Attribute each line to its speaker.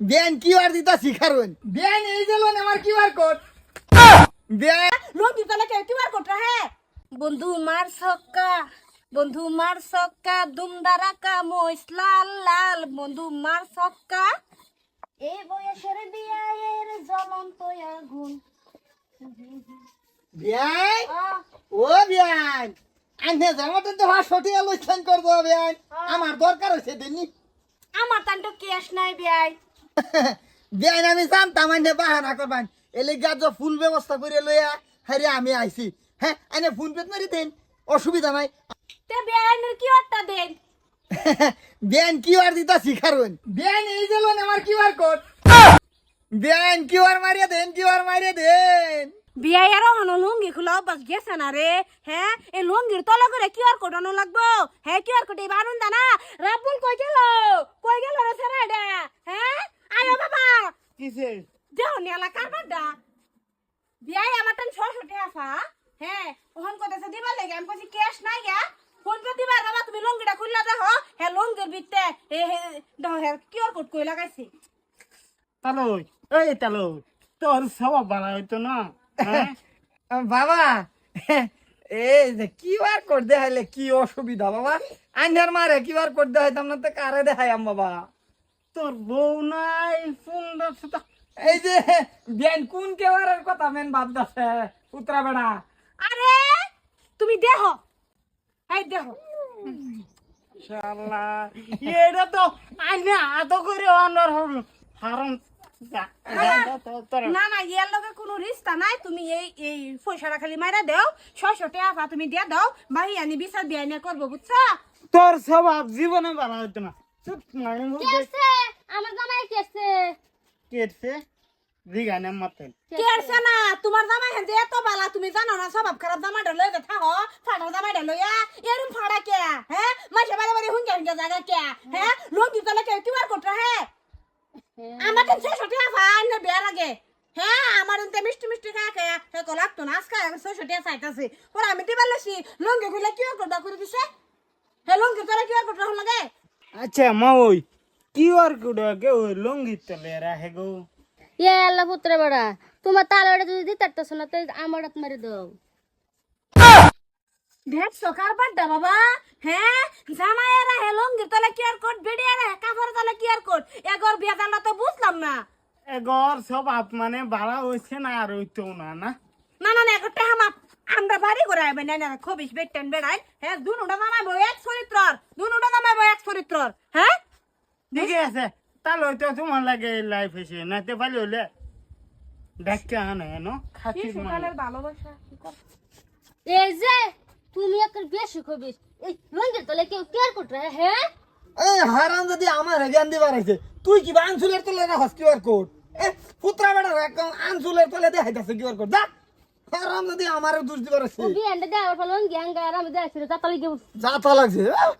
Speaker 1: Ben QR দিতা শিখারুন।
Speaker 2: Ben এই দিল আমার কিউআর কোড।
Speaker 1: বেন
Speaker 3: লোক দিতে লাগে কিউআর কোড হে। বন্ধু মার সক্কা বন্ধু মার সক্কা দুমদারাকা মইস লাল লাল। বন্ধু মার সক্কা এই বয়সের বিয়ায়ের জ্বলন্ত আগুন। আহ,
Speaker 1: ও বেন আনে জামাতে তো ভাষ সঠিক আলোচনা করব বেন আমার দরকার হয়েছে দিনই
Speaker 3: আমার তান তো ক্যাশ নাই বিয়াই।
Speaker 1: বেন আমি জানতাম আনে বাহানা করবান। এলে গাছ ফুল ব্যবস্থা করে লইয়া হ্যাঁ আমি আইছি। হ্যাঁ আনে ফোন পে মারি দেন অসুবিধা নাই।
Speaker 3: তে বিয়ায়ের কিউআরটা দেন?
Speaker 1: বেন কিউআর দিতা শিখারুন
Speaker 2: বেন এই দিল আমার কিউআর কোড।
Speaker 1: বেন কিউআর মারিয়া দেন কিউআর মারিয়া দেন।
Speaker 3: বিয়ায়ের হন লুঙ্গি খুলা বাস গেছে না রে। হ্যাঁ এই লুঙ্গির তলা করে কিউআর কোড আনো লাগবো। হ্যাঁ কিউআর কোড এবার আনুন না রাবুল কই গেল কই গেল রে সেরা এটা হ্যাঁ আয়ো বাবা
Speaker 2: কিসে
Speaker 3: দেহ নিয়ালা কারবার দা বিয়াই আমার টান ছশো টাকা হ্যাঁ ওহন কইতেছে দিবার লাগে? আমি কইছি ক্যাশ নাই গা। ফোন পে দিবার বাবা তুমি লুঙ্গিটা খুললা দেখো। হ্যাঁ লুঙ্গির ভিতরে এ হে দেখো হ্যাঁ কিউআর কোড কই লাগাইছি
Speaker 2: তালই এই তালই তোর স্বভাব ভালো হইতো না। হ্যাঁ।
Speaker 1: বাবা এই যে কিউআর কোড দেখাইলে কি অসুবিধা বাবা? আন্ধার মারে কিউআর কোড দেখাইতাম না তো কারে দেখাইম বাবা?
Speaker 2: তোর বউ নাই সুন্দর
Speaker 1: এই যে বেন কোন কেওয়ারের কথা মেন উত্তরা বেড়া।
Speaker 3: আরে তুমি দেহ। এই দেহ।
Speaker 2: শালা এটা তো আইনে আত করে অনর হারম
Speaker 3: না না ইয়ার লগে কোনো রিস্তা নাই। তুমি এই এই পয়সাটা খালি মাইরা দেও। ছশো টাকা তুমি দিয়া দাও। বাহি আনি বিচার দিয়ে করব বুঝছ?
Speaker 2: তোর স্বভাব জীবনে ভালো হইতো না। চুপ
Speaker 3: আমার জামাই কেছে
Speaker 2: কেটছে জিগানে মতেন
Speaker 3: কেছে না তোমার জামাই হেন এত বালা তুমি জানো না স্বভাব খারাপ জামাইটা লই দে থাকো ফাটা জামাইটা লইয়া এরম ফাড়া কে হ্যাঁ মাসে বারে বারে হুঙ্গে হুঙ্গে জায়গা কে হ্যাঁ লোক দিতে লাগে কিবার করতে আমার কাছে ছশো টাকা ফান না বিয়ার আগে হ্যাঁ আমার এতে মিষ্টি মিষ্টি খায় খায় হে তো লাগতো না আজকে আমি ছশো টাকা চাইতাছি পরে আমি দিবার লাসি লঙ্গি গুলা কিবার করবা করে দিছে? হে লঙ্গি তোরা কিবার হল লাগে
Speaker 2: আচ্ছা মা ওই কিউআর কোড কে ওই লঙ্গি তলে রাখে গো।
Speaker 4: ইয়ে আল্লাহ পুত্র বড়া তোমার তালটা যদি দিতে পারতো না তো আমার হাত মারি দাও।
Speaker 3: ভেট সকার বাড্ডা বাবা হ্যাঁ জামাইয়েরা হে লঙ্গি তলে কিয়ার কোড বেডিয়ারা হে কাপড় তলে কিয়ার কোড। এগর বিয়া জানলা তো বুঝলাম না।
Speaker 2: এগর স্বভাব মানে ভালো হইছে না আর হইতো না না?
Speaker 3: না না না একটা হামা আমরা বাড়ি করে আইবে না না খবিস বেটেন বেড়াই। হ্যাঁ দুনুটা জামাই বই এক চরিত্রর দুনুটা জামাই বই এক চরিত্রর হ্যাঁ?
Speaker 2: ঠিক আছে? তাহলে হইতো তোমার লাগে লাইফ এসে নাতে পারি হইলে ডাক্কে আনে ন? খাতি
Speaker 3: সকালের ভালোবাসা
Speaker 4: এই যে তুমি একটা বেশি খবিস এই লঙ্গির তলে কেউ কেয়ার করতে হ্যাঁ?
Speaker 1: এই হারাম যদি আমার জ্ঞান দিবার আছে তুই কি আনসুলের তলে রাখস কিউআর কোড এ পুত্রা বেড়া একদম আনসুলের তলে দেখাইতাছে কিউআর কোড যা হারাম যদি আমার দোষ দিবার আছে।
Speaker 4: বিয়ানটা দেওয়ার ফলে লঙ্গি আঙ্গার আমি দেখছি তাতালি গিয়ে
Speaker 1: যা তা লাগছে আহ!